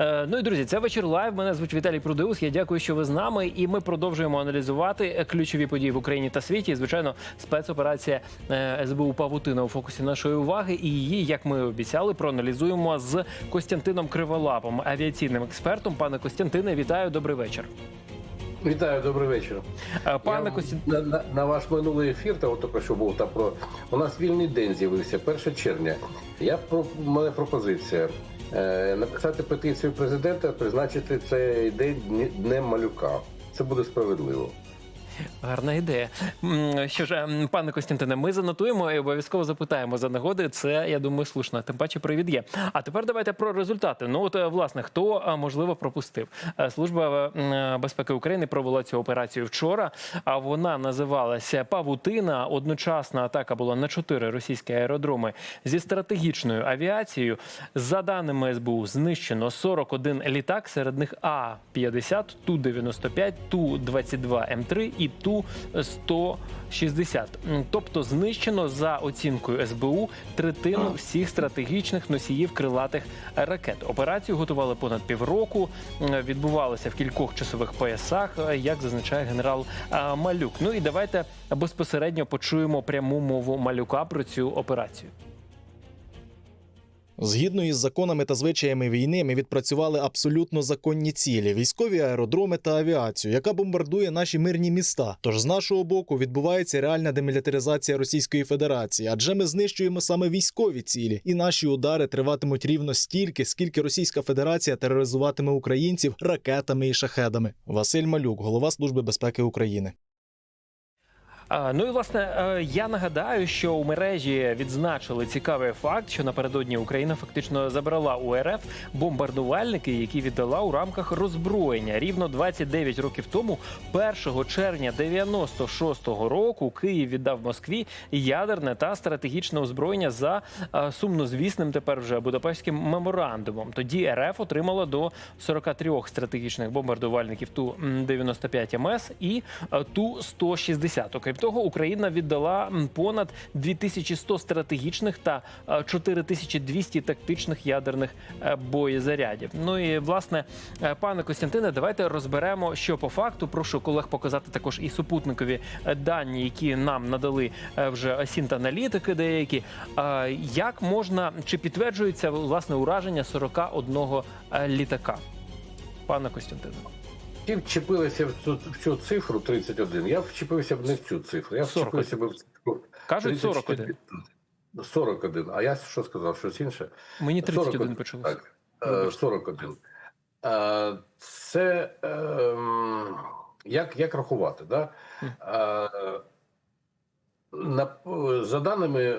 Е, Ну і друзі, це вечір лайв. Мене звуть Віталій Прудеус. Я дякую, що ви з нами. І ми продовжуємо аналізувати ключові події в Україні та світі. І, звичайно, спецоперація е, СБУ Павутина у фокусі нашої уваги. І її, як ми обіцяли, проаналізуємо з Костянтином Криволапом, авіаційним експертом. Пане Костянтине, вітаю, добрий вечір. Вітаю, добрий вечір. Е, Пане Я Костянтине. на, на, на ваш минулий ефір, та от тільки що був там про у нас вільний день з'явився 1 червня. Я про мене пропозиція е, написати петицію президента, призначити цей день днем малюка. Це буде справедливо. Гарна ідея. Що ж, ем, пане Костянтине, ми занотуємо і обов'язково запитаємо за нагоди. Це я думаю слушно. Тим паче привід є. А тепер давайте про результати. Ну от е, власне, хто е, можливо пропустив. Е, Служба безпеки України провела цю операцію вчора. А вона називалася Павутина. Одночасна атака була на чотири російські аеродроми зі стратегічною авіацією. За даними СБУ, знищено 41 літак, серед них А 50 Ту 95 Ту 22 М3 і Ту 160 М, Тобто знищено за оцінкою СБУ третину всіх стратегічних носіїв крилатих ракет. Операцію готували понад півроку. м, Відбувалося в кількох часових поясах, е, як зазначає генерал е, Малюк. Ну і давайте безпосередньо почуємо пряму мову Малюка про цю операцію. Згідно із законами та звичаями війни, ми відпрацювали абсолютно законні цілі: військові аеродроми та авіацію, яка бомбардує наші мирні міста. Тож з нашого боку відбувається реальна демілітаризація Російської Федерації, адже ми знищуємо саме військові цілі, і наші удари триватимуть рівно стільки, скільки Російська Федерація тероризуватиме українців ракетами і шахедами. Василь Малюк, голова Служби безпеки України. Ну і власне е, я нагадаю, що у мережі відзначили цікавий факт, що напередодні Україна фактично забрала у РФ бомбардувальники, які віддала у рамках роззброєння. Рівно 29 років тому, 1 червня 96-го року, Київ віддав Москві ядерне та стратегічне озброєння за е, сумнозвісним тепер вже Будапештським меморандумом. Тоді РФ отримала до 43 стратегічних бомбардувальників Ту 95 МС і е, Ту 160 Окрім того, Україна віддала понад 2100 стратегічних та е, 4200 тактичних ядерних е, боєзарядів. Ну і власне, е, пане Костянтине, давайте розберемо, що по факту. Прошу колег показати також і супутникові е, дані, які нам надали е, вже сінт-аналітики деякі. Е, Як можна чи підтверджується власне ураження 41 е, літака? Пане Костянтине. Ті вчепилися в цю, в цю цифру 31. Я вчепився б не в цю цифру. Я 41. вчепився б в цифру Кажуть 34. 41. 41. А я що сказав? Щось інше? Мені 31 41, почалося. Так, е, 41. Е, Це ем, як, як рахувати? Да? Е, На, за даними е,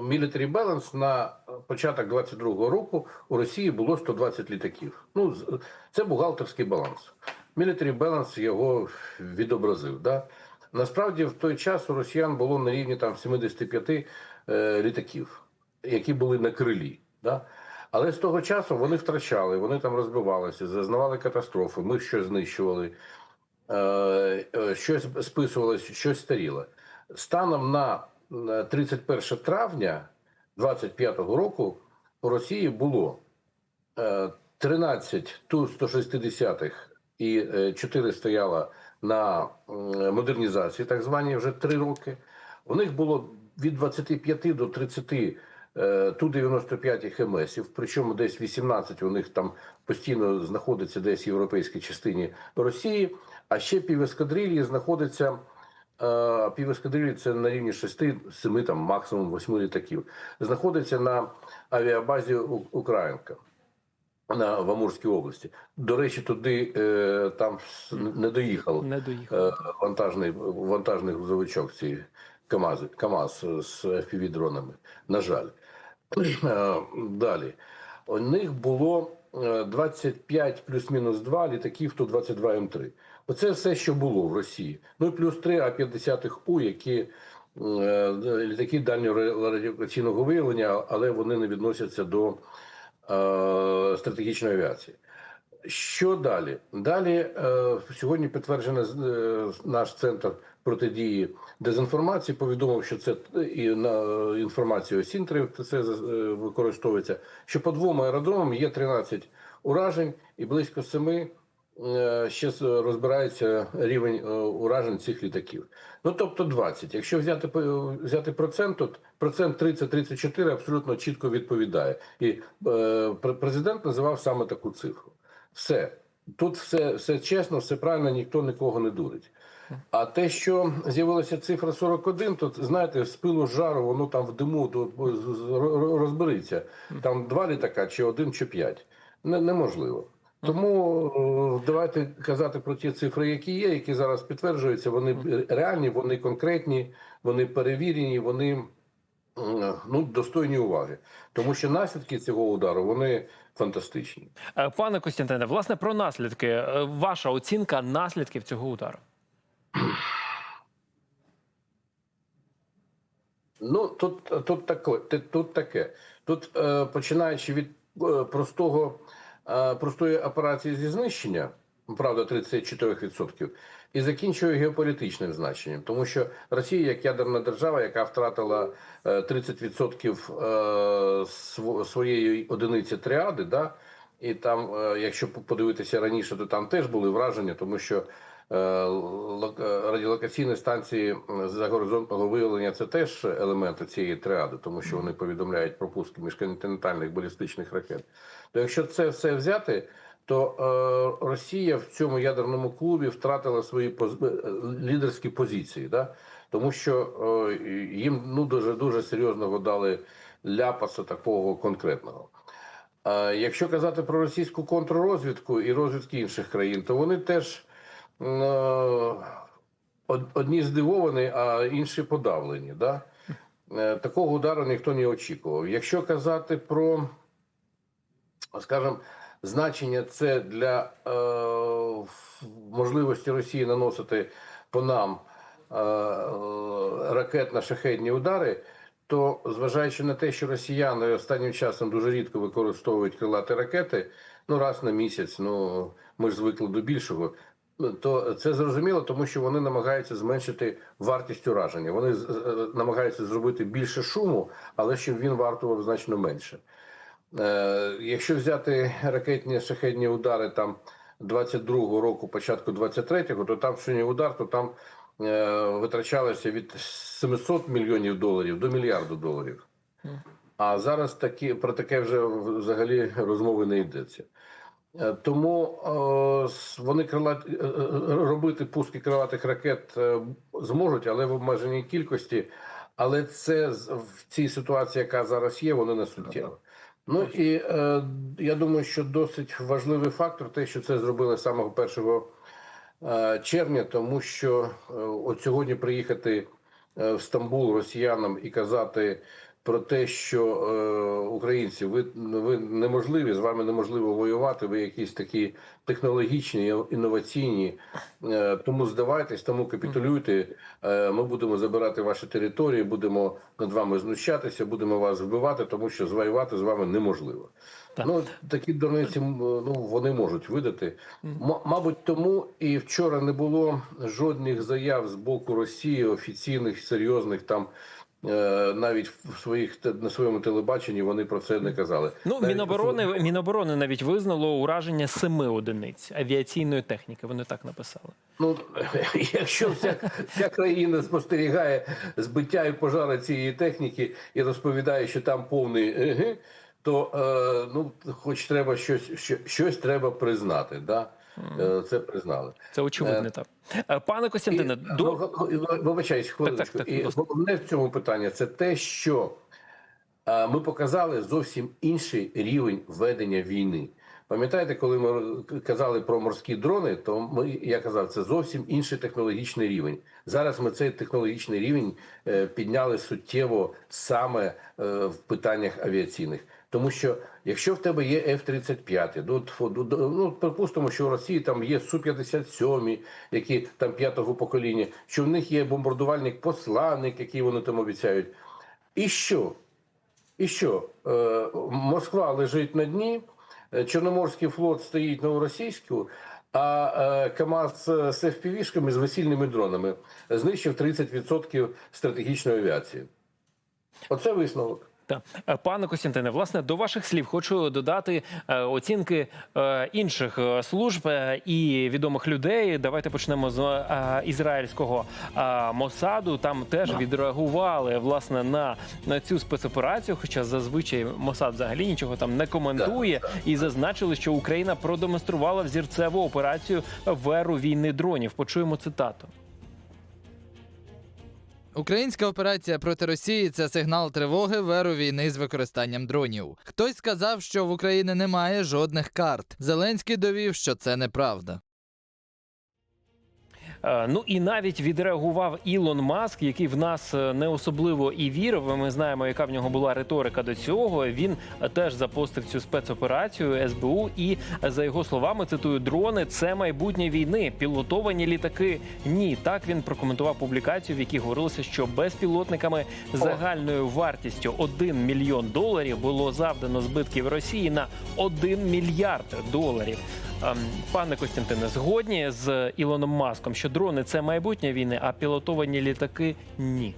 Military Balance, на початок 22-го року у Росії було 120 літаків. Ну, це бухгалтерський баланс. Military Balance його відобразив. Да? Насправді, в той час у росіян було на рівні там 75 е, літаків, які були на крилі. Да? Але з того часу вони втрачали, вони там розбивалися, зазнавали катастрофи, ми щось знищували, е, е, щось списувалося, щось старіло. Станом на на 31 травня 25-го року у Росії було е, 13 Ту-160 і 4 стояло на модернізації, так звані вже 3 роки. У них було від 25 до 30 е, Ту-95 ХМСів, причому десь 18 у них там постійно знаходиться десь в європейській частині Росії, а ще півескадрилії знаходиться е, півескадрилії це на рівні 6-7, там максимум 8 літаків. Знаходиться на авіабазі Українка в Амурській області. До речі, туди е, там не доїхав Не доїхав. е, вантажний вантажний грузовичок ці КАМАЗи, КАМАЗ з FPV-дронами. На жаль. Е, Далі. У них було е, 25 плюс-мінус 2 літаків Ту-22 М3. Оце все, що було в Росії. Ну і плюс 3 А-50У, які е, літаки дальнього радіолокаційного виявлення, але вони не відносяться до стратегічної авіації. Що далі? Далі е, сьогодні підтверджено е, наш центр протидії дезінформації. Повідомив, що це і на інформацію Сінтерів це е, використовується. Що по двом аеродромам є 13 уражень і близько семи е, ще розбирається рівень е, уражень цих літаків. Ну тобто 20. Якщо взяти взяти процент, то процент 30-34 абсолютно чітко відповідає. І е, президент називав саме таку цифру. Все тут все, все чесно, все правильно, ніхто нікого не дурить. А те, що з'явилася цифра 41, то знаєте, з пилу жару, воно там в диму то розберіться. Там два літака, чи один, чи п'ять. Не, неможливо. Тому е, давайте казати про ті цифри, які є, які зараз підтверджуються. Вони реальні, вони конкретні, вони перевірені, вони ну, достойні уваги. Тому що наслідки цього удару вони фантастичні. Е, Пане Костянтине, власне, про наслідки. Е, Ваша оцінка наслідків цього удару. Ну тут, тут таке, тут таке. Тут починаючи від простого простої операції зі знищення, правда, 34%, і закінчує геополітичним значенням, тому що Росія, як ядерна держава, яка втратила е, 30% е, своєї одиниці тріади, да, і там, е, якщо подивитися раніше, то там теж були враження, тому що е, е, радіолокаційні станції за горизонтного виявлення це теж елементи цієї тріади, тому що вони повідомляють про пуски міжконтинентальних балістичних ракет. То якщо це все взяти, то е, Росія в цьому ядерному клубі втратила свої поз... е, лідерські позиції, да? тому що е, їм ну дуже дуже серйозно дали ляпаса такого конкретного. Якщо казати про російську контррозвідку і розвідки інших країн, то вони теж е, одні здивовані, а інші подавлені. Да? Е, Такого удару ніхто не очікував. Якщо казати про, скажімо, значення це для е, можливості Росії наносити по нам е, е, ракетно-шахедні удари, то зважаючи на те, що росіяни останнім часом дуже рідко використовують крилаті ракети, ну раз на місяць, ну ми ж звикли до більшого. То це зрозуміло, тому що вони намагаються зменшити вартість ураження. Вони е, намагаються зробити більше шуму, але щоб він вартував значно менше. Е, якщо взяти ракетні шахедні удари там 22-го року, початку 23-го, то там шахедний удар, то там е, витрачалося від 700 мільйонів доларів до мільярду доларів. А зараз такі про таке вже взагалі розмови не йдеться. Е, Тому е, вони крилат... е, робити пуски крилатих ракет зможуть, але в обмеженій кількості. Але це в цій ситуації, яка зараз є, воно не суттєво. Ну і е, я думаю, що досить важливий фактор, те, що це зробили з самого 1 е, червня, тому що е, от сьогодні приїхати в Стамбул росіянам і казати про те, що е, українці, ви, ви неможливі, з вами неможливо воювати, ви якісь такі технологічні, інноваційні, е, тому здавайтесь, тому капітулюйте. Е, ми будемо забирати ваші території, будемо над вами знущатися, будемо вас вбивати, тому що звоювати з вами неможливо. Так. Ну такі дурниці ну вони можуть видати. М- мабуть, тому і вчора не було жодних заяв з боку Росії офіційних, серйозних там. Е, Навіть в своїх на своєму телебаченні вони про це не казали. Ну, Навіть Міноборони, Міноборони навіть визнало ураження семи одиниць авіаційної техніки. Вони так написали. Ну, якщо вся, вся країна спостерігає збиття і пожари цієї техніки і розповідає, що там повний то е, ну, хоч треба щось, що, щось треба признати. Да? Е, Це признали. Це очевидно так. Е, Пане Костянтине, до... ну, г- Вибачаюсь, хвилиночку. так, будь І головне в цьому питанні це те, що е, ми показали зовсім інший рівень ведення війни. Пам'ятаєте, коли ми казали про морські дрони, то ми я казав, це зовсім інший технологічний рівень. Зараз ми цей технологічний рівень е, підняли суттєво саме е, в питаннях авіаційних. Тому що якщо в тебе є F-35, ну, ду- ну припустимо, що у Росії там є Су-57, які там п'ятого покоління, що в них є бомбардувальник посланник, який вони там обіцяють. І що? І що? Е, Москва лежить на дні, е, Чорноморський флот стоїть новоросійську, а е, КАМАЗ з FPV-шками, з весільними дронами знищив 30% стратегічної авіації. Оце висновок. Та Е, пане Костянтине, власне, до ваших слів хочу додати е, оцінки е, інших служб і відомих людей. Давайте почнемо з ізраїльського Мосаду. Там теж відреагували власне на, на цю спецоперацію. Хоча зазвичай Мосад взагалі нічого там не коментує, і зазначили, що Україна продемонструвала взірцеву операцію в еру війни дронів. Почуємо цитату. Українська операція проти Росії це сигнал тривоги в еру війни з використанням дронів. Хтось сказав, що в Україні немає жодних карт. Зеленський довів, що це неправда. Е, Ну і навіть відреагував Ілон Маск, який в нас е, не особливо і вірив. Ми знаємо, яка в нього була риторика до цього. Він е, теж запостив цю спецоперацію СБУ. І за його словами цитую: дрони це майбутнє війни. Пілотовані літаки. Ні, так він прокоментував публікацію, в якій говорилося, що безпілотниками загальною вартістю 1 мільйон доларів було завдано збитків Росії на 1 мільярд доларів. Ем, Пане Костянтине, згодні з Ілоном Маском, що дрони це майбутнє війни, а пілотовані літаки ні.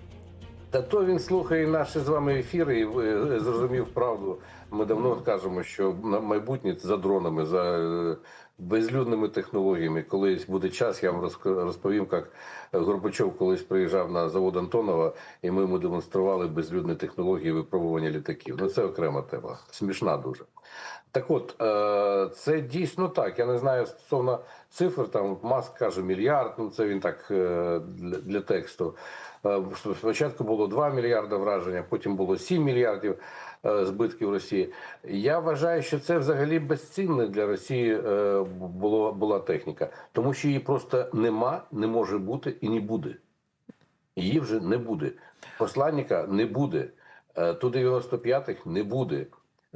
Та то він слухає наші з вами ефіри і е, зрозумів правду. Ми давно кажемо, що на майбутнє за дронами, за е, безлюдними технологіями. Колись буде час, я вам розповім, як Горбачов колись приїжджав на завод Антонова, і ми йому демонстрували безлюдні технології випробування літаків. Ну це окрема тема, смішна дуже. Так от, е, це дійсно так. Я не знаю стосовно цифр. Там Маск каже мільярд. Ну це він так е, для, тексту. Е, Спочатку було 2 мільярди враження, потім було 7 мільярдів збитків Росії. Я вважаю, що це взагалі безцінне для Росії було, була техніка, тому що її просто нема, не може бути і не буде. Її вже не буде. Посланника не буде. Е, Ту-95 не буде.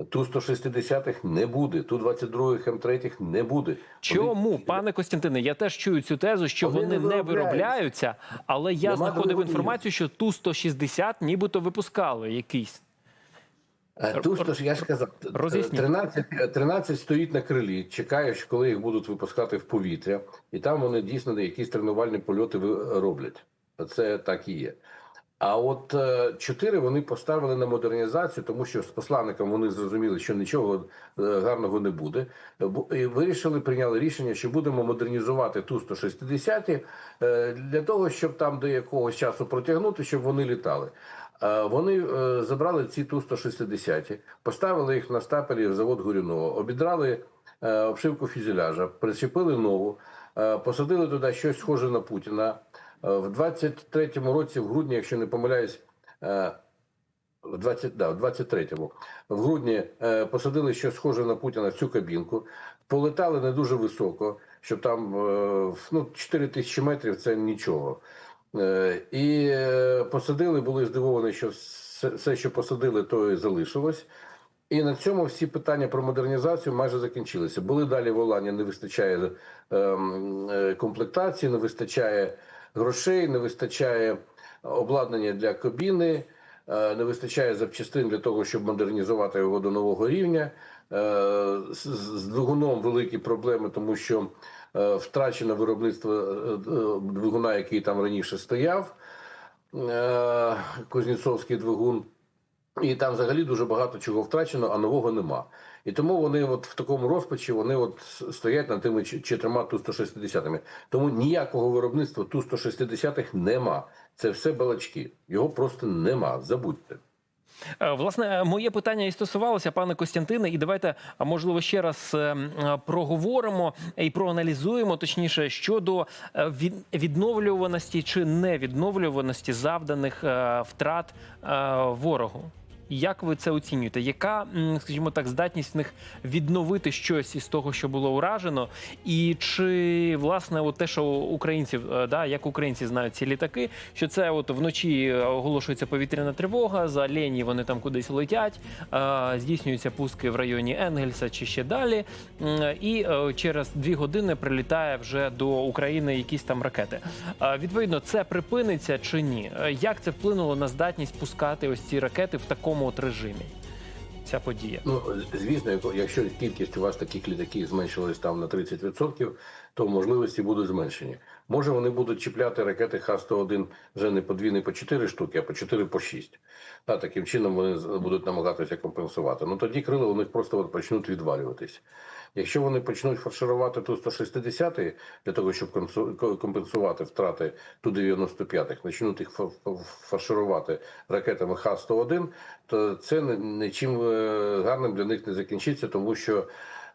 Ту-160 не буде. Ту-22 М3 не буде. Чому, Вони- пане Костянтине, я теж чую цю тезу, що Вони вони, не виробляються. виробляються, але я Нема знаходив інформацію, що ту 160 нібито випускали якийсь. Е, Ту, що я ж казав, 13, 13 стоїть на крилі, чекає, що коли їх будуть випускати в повітря, і там вони дійсно якісь тренувальні польоти роблять. Це так і є. А от е, чотири вони поставили на модернізацію, тому що з посланником вони зрозуміли, що нічого е, гарного не буде. І вирішили, прийняли рішення, що будемо модернізувати ту 160 е, для того, щоб там до якогось часу протягнути, щоб вони літали. Вони забрали ці Ту-160, поставили їх на стапелі в завод Горюного, обідрали обшивку фюзеляжа, причепили нову, посадили туди щось схоже на Путіна. Е, В 23-му році, в грудні, якщо не помиляюсь, е, в 20, да, в 23-му, в грудні е, посадили щось схоже на Путіна в цю кабінку, полетали не дуже високо, щоб там ну, 4 тисячі метрів це нічого. І посадили, були здивовані, що все, що посадили, то і залишилось. І на цьому всі питання про модернізацію майже закінчилися. Були далі волання, не вистачає ем, комплектації, не вистачає грошей, не вистачає обладнання для кабіни, е, не вистачає запчастин для того, щоб модернізувати його до нового рівня. Е, З, двигуном великі проблеми, тому що е, втрачено виробництво двигуна, який там раніше стояв. Кузнєцовський двигун. І там взагалі дуже багато чого втрачено, а нового нема. І тому вони от в такому розпачі вони от стоять над тими чотирма Ту-160. Тому ніякого виробництва Ту-160 нема. Це все балачки. Його просто нема. Забудьте. Е, Власне, моє питання і стосувалося, пане Костянтине, і давайте, а можливо, ще раз е, е, проговоримо і проаналізуємо точніше щодо е, відновлюваності чи невідновлюваності завданих е, втрат е, ворогу. Як ви це оцінюєте? Яка, скажімо так, здатність в них відновити щось із того, що було уражено? І чи власне от те, що українців, е, да, як українці знають ці літаки, що це от вночі оголошується повітряна тривога, за лені вони там кудись летять, е, здійснюються пуски в районі Енгельса чи ще далі, і е, через дві години прилітає вже до України якісь там ракети. Е, Відповідно, це припиниться чи ні? Е, Як це вплинуло на здатність пускати ось ці ракети в такому от режимі? ця подія? Ну, звісно, якщо кількість у вас таких літаків зменшилась там на 30%, то можливості будуть зменшені. Може, вони будуть чіпляти ракети Х-101 вже не по дві, не по чотири штуки, а по чотири, по шість. Та, таким чином вони будуть намагатися компенсувати. Ну тоді крила у них просто почнуть відвалюватись. Якщо вони почнуть фарширувати ту 160 для того, щоб компенсувати втрати ту 95-х, почнуть їх фа- фа- фарширувати ракетами Х-101, то це нічим е, гарним для них не закінчиться, тому що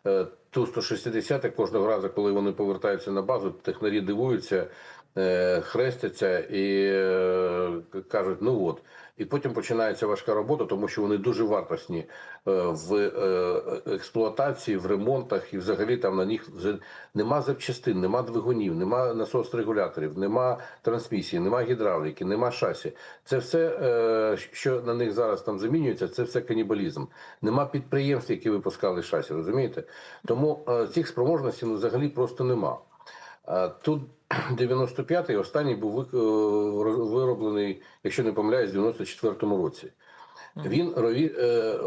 е, ту 160 кожного разу, коли вони повертаються на базу, технарі дивуються, е, хрестяться і кажуть, ну от. І потім починається важка робота, тому що вони дуже вартісні е, в е, експлуатації, в ремонтах, і взагалі там на них вже нема запчастин, нема двигунів, нема насос-регуляторів, нема трансмісії, нема гідравліки, нема шасі. Це все, е, що на них зараз там замінюється, це все канібалізм. Нема підприємств, які випускали шасі, розумієте? Тому цих спроможностей ну, взагалі просто нема. Тут 95-й останній був е, вироблений, якщо не помиляюсь, в 94-му році. Він е, е,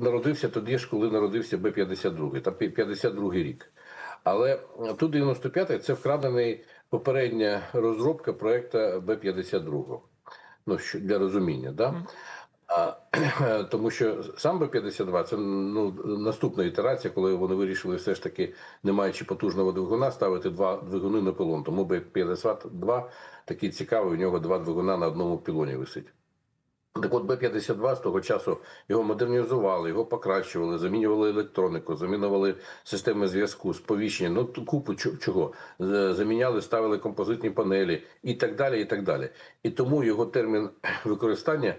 народився тоді ж, коли народився Б-52, там 52-й рік. Але тут 95-й це вкрадений попередня розробка проекту Б-52. Ну, для розуміння, да? Тому що сам Б-52 це ну, наступна ітерація, коли вони вирішили все ж таки, не маючи потужного двигуна, ставити два двигуни на пилон. Тому Б-52 такий цікавий, у нього два двигуна на одному пілоні висить. Так от Б-52 з того часу його модернізували, його покращували, замінювали електронику, замінювали системи зв'язку, сповіщення, ну купу чого. Заміняли, ставили композитні панелі і так далі. І так далі. І тому його термін використання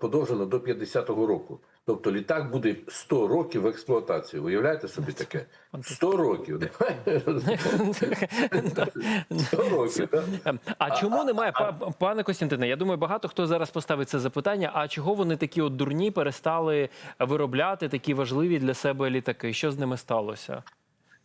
подовжено до 50-го року. Тобто літак буде 100 років в експлуатації. Уявляєте собі таке? 100 років. 100 років, А чому немає, па- пане Костянтине? Я думаю, багато хто зараз поставить це запитання. А чого вони такі от дурні перестали виробляти такі важливі для себе літаки? Що з ними сталося?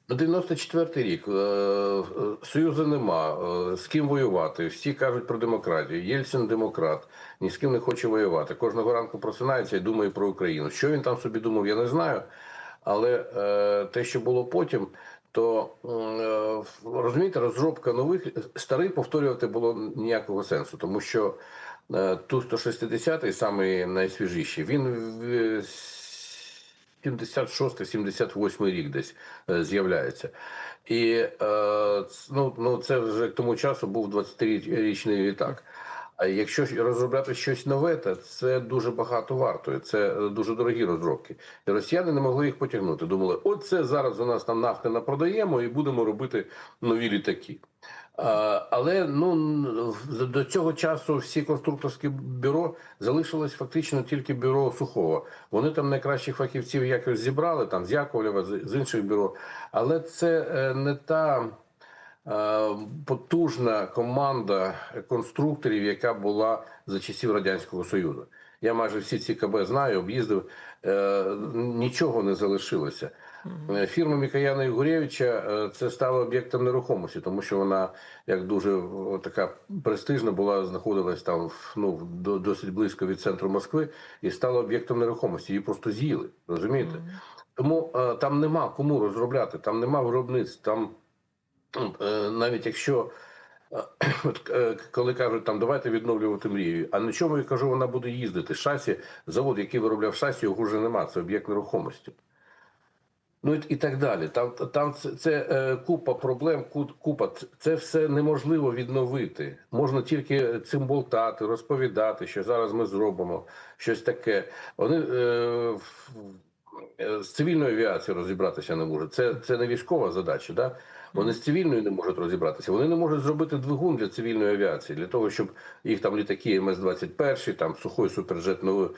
На 94-й рік е, е, союзу нема. е, З ким воювати? Всі кажуть про демократію. Єльцин демократ, ні з ким не хоче воювати. Кожного ранку просинається і думає про Україну. Що він там собі думав, я не знаю. Але те, що було потім, то розумієте, розробка нових старий повторювати було ніякого сенсу, тому що ту 160-й, самий найсвіжіший, він 76-78 рік десь е, з'являється. І е, ну, ну, це вже к тому часу був 20-річний літак. А якщо розробляти щось нове, то це дуже багато вартує. Це е, дуже дорогі розробки. І росіяни не могли їх потягнути. Думали, от це зараз у нас там нафти напродаємо і будемо робити нові літаки. Але ну до цього часу всі конструкторські бюро залишилось фактично тільки бюро Сухого. Вони там найкращих фахівців якось зібрали, там з Яковлєва, з, з інших бюро. Але це е, не та е, потужна команда конструкторів, яка була за часів Радянського Союзу. Я майже всі ці КБ знаю, об'їздив. Е, нічого не залишилося. Е, Фірма Мікояна і Гурєвича е, це стало об'єктом нерухомості, тому що вона як дуже така престижна була, знаходилась там ну, досить близько від центру Москви і стала об'єктом нерухомості. Її просто з'їли, розумієте? Тому е, там нема кому розробляти, там нема виробництв. Там е, навіть якщо е, от, е, коли кажуть, там давайте відновлювати мрію, а на чому я кажу, вона буде їздити. Шасі, завод, який виробляв шасі, його вже нема. Це об'єкт нерухомості. Ну і, так далі. Там, там це, це е, купа проблем, ку- купа. Це- все неможливо відновити. Можна тільки цим болтати, розповідати, що зараз ми зробимо щось таке. Вони е, в- е, з цивільною авіацією розібратися не можуть. Це, це не військова задача. Да? Вони з цивільною не можуть розібратися. Вони не можуть зробити двигун для цивільної авіації, для того, щоб їх там літаки МС-21, там сухой суперджет New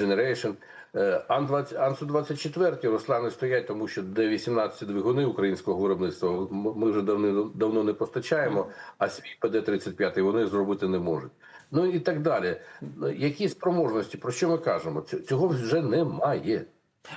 Generation. Е, Ан-20 Ан-124 Руслани стоять, тому що Д-18 двигуни українського виробництва ми вже давно, давно не постачаємо, а свій ПД-35 вони зробити не можуть. Ну і так далі. Які спроможності, про що ми кажемо? Цього вже немає.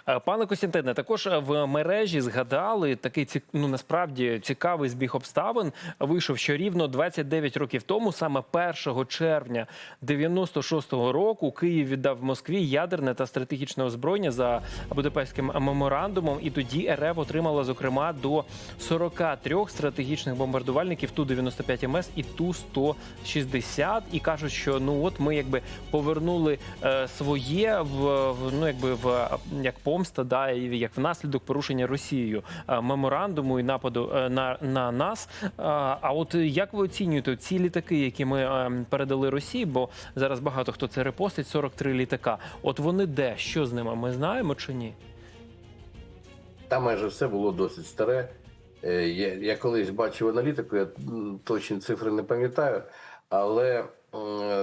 Е, Пане Костянтине, також е, в мережі згадали такий ну насправді цікавий збіг обставин. Вийшов, що рівно 29 років тому, саме 1 червня 96-го року, Київ віддав Москві ядерне та стратегічне озброєння за Будапештським меморандумом. І тоді РФ отримала зокрема до 43 стратегічних бомбардувальників ту 95 МС і ту 160 І кажуть, що ну от ми якби повернули е, своє в, ну якби в як помста, да і як внаслідок порушення Росією е, меморандуму і нападу е, на, на нас. А, а от як ви оцінюєте ці літаки, які ми е, передали Росії? Бо зараз багато хто це репостить, 43 літака. От вони де? Що з ними? Ми знаємо чи ні? Там майже все було досить старе. Е, Я, я колись бачив аналітику, я точні цифри не пам'ятаю, але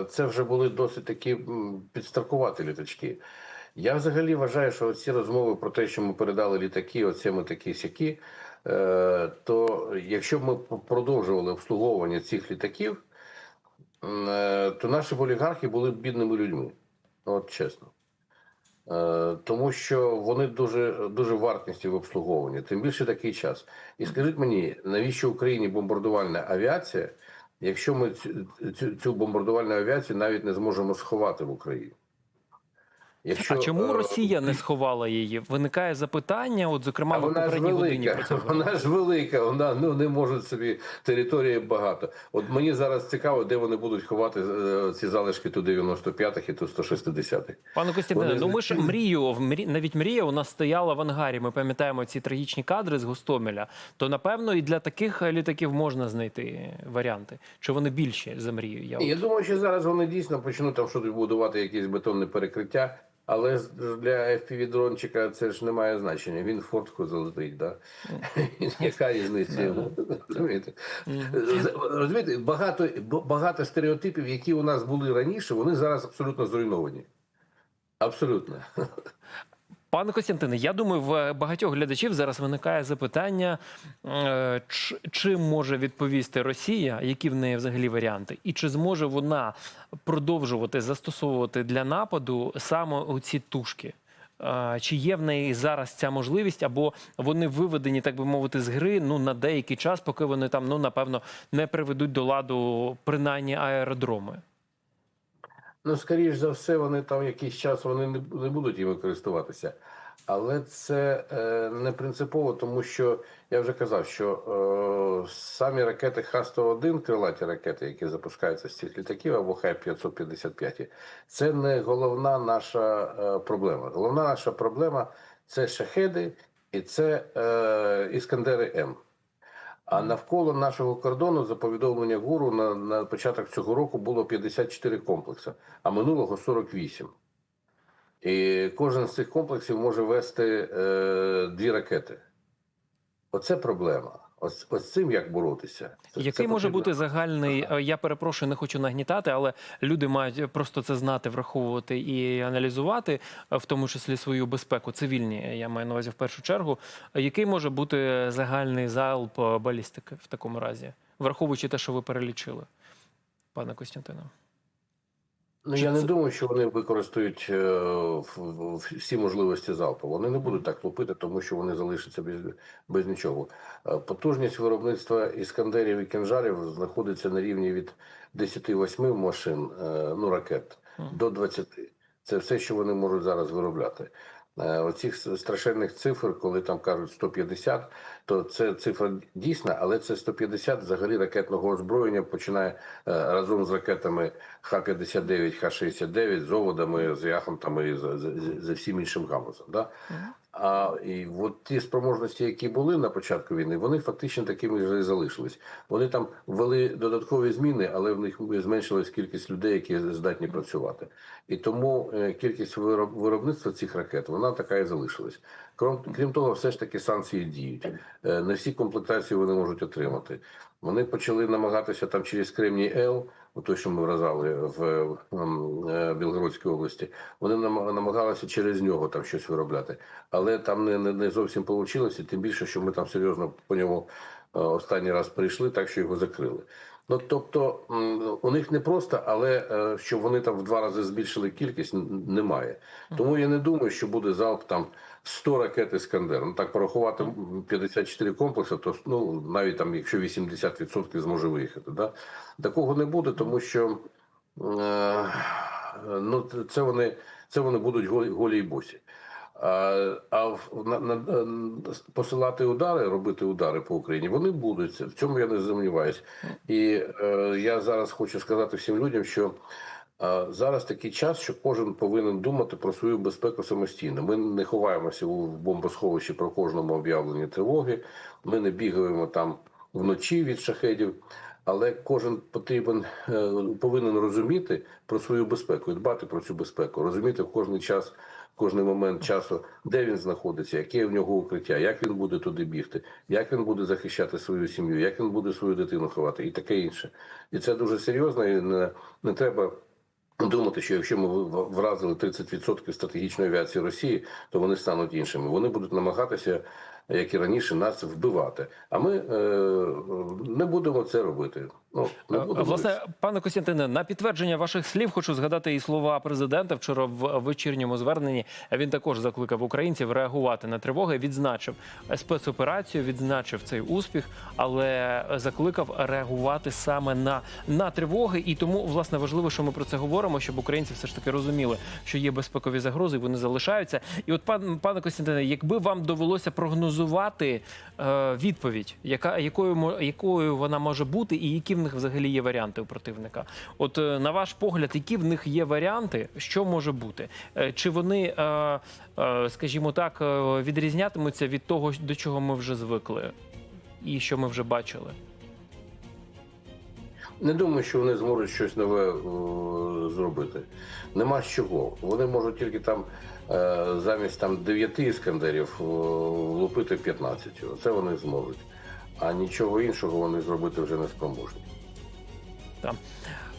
це вже були досить такі м, підстаркуваті літачки. Я взагалі вважаю, що ці розмови про те, що ми передали літаки, оце ми такі сякі, е, то якщо б ми продовжували обслуговування цих літаків, е, то наші олігархи були б бідними людьми. От чесно. Е, Тому що вони дуже дуже вартісні в обслуговуванні, тим більше такий час. І скажіть мені, навіщо Україні бомбардувальна авіація, якщо ми цю, цю бомбардувальну авіацію навіть не зможемо сховати в Україні? Якщо, а чому е, Росія не сховала її? Виникає запитання. От зокрема, в вона ж попередній годині велика, про це вона ж велика, вона ну не може собі території багато. От мені зараз цікаво, де вони будуть ховати е, ці залишки ту 95-х і ту 160-х. Пане Костянтине, Вони ну ми ж мрію, в навіть мрія у нас стояла в ангарі. Ми пам'ятаємо ці трагічні кадри з Гостомеля. То напевно і для таких літаків можна знайти варіанти. Чи вони більші за мрію? Я Я от- думаю, що зараз вони дійсно почнуть там щось будувати якісь бетонне перекриття, але для fpv дрончика це ж не має значення. Він фотку фортку залетить, да? Яка різниця? Розумієте? З- Розумієте, багато, багато стереотипів, які у нас були раніше, вони зараз абсолютно зруйновані. Абсолютно. Пане Костянтине, я думаю, в багатьох глядачів зараз виникає запитання, е, чим може відповісти Росія, які в неї взагалі варіанти, і чи зможе вона продовжувати застосовувати для нападу саме оці тушки? Е, Чи є в неї зараз ця можливість, або вони виведені, так би мовити, з гри ну на деякий час, поки вони там ну напевно не приведуть до ладу принаймні аеродроми? Ну, скоріш за все, вони там якийсь час вони не, будуть їм користуватися. Але це е, не принципово, тому що я вже казав, що е, самі ракети Х-101, крилаті ракети, які запускаються з цих літаків, або Х-555, це не головна наша е, проблема. Головна наша проблема це шахеди і це е, Іскандери М. А навколо нашого кордону, за повідомлення ГУРу, на, на початок цього року було 54 комплекси, а минулого 48. І кожен з цих комплексів може вести е, дві ракети. Оце проблема. Ось, ось цим як боротися. Це- Який це може бути загальний? е, Я перепрошую, не хочу нагнітати, але люди мають просто це знати, враховувати і аналізувати, е, в тому числі свою безпеку. Цивільні я маю на увазі в першу чергу. Е, Який може бути загальний залп е, балістики в такому разі, враховуючи те, що ви перелічили, пане Костянтине? Ну, Чи я не це- думаю, що вони використають е, всі можливості залпу. Вони не будуть так лупити, тому що вони залишаться без, без нічого. Е, Потужність виробництва іскандерів і кінжарів знаходиться на рівні від 10-8 машин, е, ну ракет, до 20. Це все, що вони можуть зараз виробляти. Е, Оцих страшенних цифр, коли там кажуть 150, то це цифра дійсна, але це 150 взагалі ракетного озброєння починає е, разом з ракетами Х-59, Х-69, з оводами, з яхонтами і за, за, за всім іншим гамузом. Да? А і от ті спроможності, які були на початку війни, вони фактично такими і залишились. Вони там ввели додаткові зміни, але в них зменшилась кількість людей, які здатні працювати. І тому е, кількість вироб- виробництва цих ракет вона така і залишилась. Крім, крім того, все ж таки санкції діють. Е, Не всі комплектації вони можуть отримати. Вони почали намагатися там через Кремній Л, той, що ми вразали в ем, е, Білгородській області. Вони намагалися через нього там щось виробляти, але там не, не, зовсім вийшло, тим більше, що ми там серйозно по ньому е, останній раз прийшли, так що його закрили. Ну тобто у них не просто, але е, що вони там в два рази збільшили кількість, немає. Тому я не думаю, що буде залп там 100 ракет Іскандер. Ну так порахувати 54 комплекси, то ну навіть там, якщо 80% зможе виїхати. Да? Такого не буде, тому що е, ну, це вони, це вони будуть голі, голі й босі. А, а на, на, на- посилати удари, робити удари по Україні, вони будуть. В цьому я не сумніваюся. І е, я зараз хочу сказати всім людям, що е, зараз такий час, що кожен повинен думати про свою безпеку самостійно. Ми не ховаємося у бомбосховищі про кожному об'явленні тривоги. Ми не бігаємо там вночі від шахедів. Але кожен потрібен е, повинен розуміти про свою безпеку дбати про цю безпеку, розуміти в кожний час, кожний момент часу, де він знаходиться, яке в нього укриття, як він буде туди бігти, як він буде захищати свою сім'ю, як він буде свою дитину ховати, і таке інше. І це дуже серйозно. І не, не треба думати, що якщо ми вразили 30% стратегічної авіації Росії, то вони стануть іншими. Вони будуть намагатися, як і раніше, нас вбивати. А ми е, не будемо це робити. Ну не Е, будемо. Власне, пане Костянтине, на підтвердження ваших слів хочу згадати і слова президента вчора в вечірньому зверненні. Він також закликав українців реагувати на тривоги. Відзначив спецоперацію, відзначив цей успіх, але закликав реагувати саме на, на тривоги. І тому власне важливо, що ми про це говоримо, щоб українці все ж таки розуміли, що є безпекові загрози, і вони залишаються. І от пан пане Костянтине, якби вам довелося прогнозувати е, відповідь, яка якою якою вона може бути, і які в них взагалі є варіанти у противника? От е, на ваш погляд, які в них є варіанти, що може бути? Е, Чи вони, е, е, скажімо так, е, відрізнятимуться від того, до чого ми вже звикли, і що ми вже бачили? Не думаю, що вони зможуть щось нове е, зробити. Нема з чого. Вони можуть тільки там замість там 9 іскандерів лупити влупити 15. Це вони зможуть. А нічого іншого вони зробити вже не спроможні.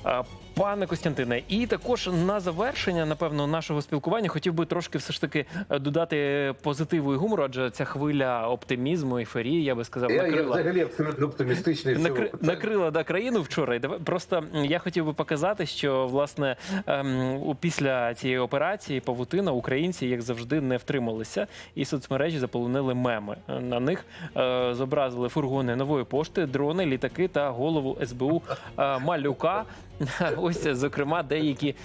А, Пане Костянтине, і також на завершення, напевно, нашого спілкування хотів би трошки все ж таки е, додати позитиву і гумору, адже ця хвиля оптимізму, ейфорії, я би сказав, Я, я взагалі абсолютно оптимістичний Накри... накрила да, країну вчора. І давай- Просто я хотів би показати, що власне ем, після цієї операції павутина українці, як завжди, не втрималися, і соцмережі заполонили меми. На них е, зобразили фургони нової пошти, дрони, літаки та голову СБУ е, Малюка. Ось, зокрема, деякі,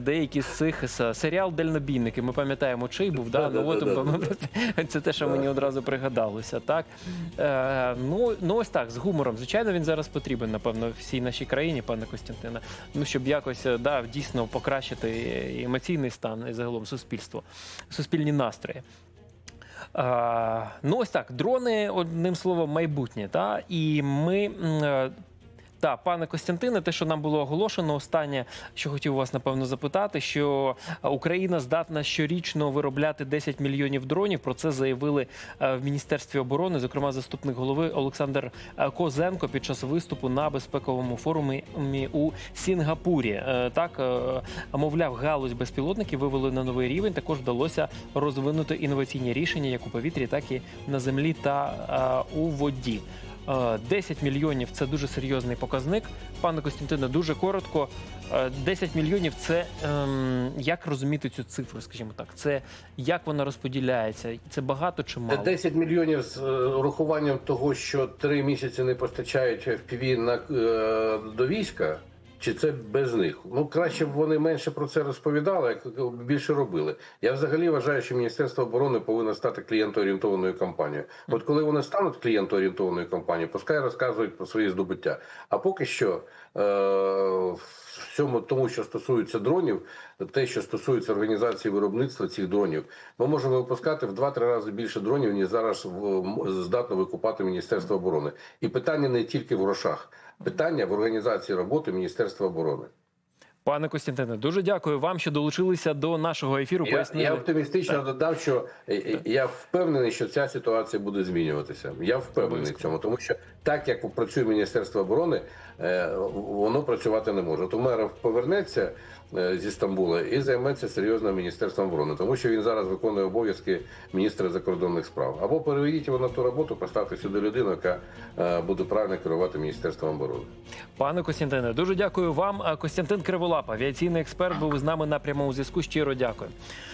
деякі з цих серіал Дальнобійники. Ми пам'ятаємо, чий був. Да? Ну, от, Да-да-да-да-да. це те, що мені одразу пригадалося. Так е, ну, ну ось так, з гумором. Звичайно, він зараз потрібен, напевно, всій нашій країні, пане Костянтине. Ну щоб якось е, да, дійсно покращити емоційний стан і загалом суспільство, суспільні настрої. А, ну, ось так, дрони, одним словом, майбутнє. Та? І ми. Та, пане Костянтине, те, що нам було оголошено, останнє, що хотів вас напевно запитати, що Україна здатна щорічно виробляти 10 мільйонів дронів. Про це заявили е, в міністерстві оборони, зокрема заступник голови Олександр е, Козенко під час виступу на безпековому форумі у Сінгапурі. Е, Так мовляв, галузь безпілотників вивели на новий рівень. Також вдалося розвинути інноваційні рішення як у повітрі, так і на землі та у воді. Е, 10 мільйонів це дуже серйозний показник. Пане Костянтине, дуже коротко. Е, 10 мільйонів це ем, як розуміти цю цифру, скажімо так. Це як вона розподіляється? Це багато чи мало? 10 мільйонів з е, урахуванням того, що три місяці не постачають FPV на, е, до війська, чи це без них? Ну краще б вони менше про це розповідали, як більше робили. Я взагалі вважаю, що Міністерство оборони повинно стати клієнтоорієнтованою компанією. От коли вони стануть клієнтоорієнтованою компанією, пускай розказують про свої здобуття. А поки що е, в цьому тому, що стосується дронів, те, що стосується організації виробництва цих дронів, ми можемо випускати в 2-3 рази більше дронів, ніж зараз здатно викупати Міністерство оборони. І питання не тільки в грошах, питання в організації роботи Міністерства оборони. Пане Костянтине, дуже дякую вам, що долучилися до нашого ефіру. Я, Пояснили. я оптимістично додав, що е, е, я впевнений, що ця ситуація буде змінюватися. Я впевнений в цьому, тому що так як працює Міністерство оборони, е, воно працювати не може. Тому Умеров повернеться зі Стамбула і займеться серйозно міністерством оборони, тому що він зараз виконує обов'язки міністра закордонних справ. Або переведіть його на ту роботу, поставте сюди людину, яка е, буде правильно керувати міністерством оборони. Пане Костянтине, дуже дякую вам. Костянтин Криволап, авіаційний експерт, був з нами на прямому зв'язку. Щиро дякую.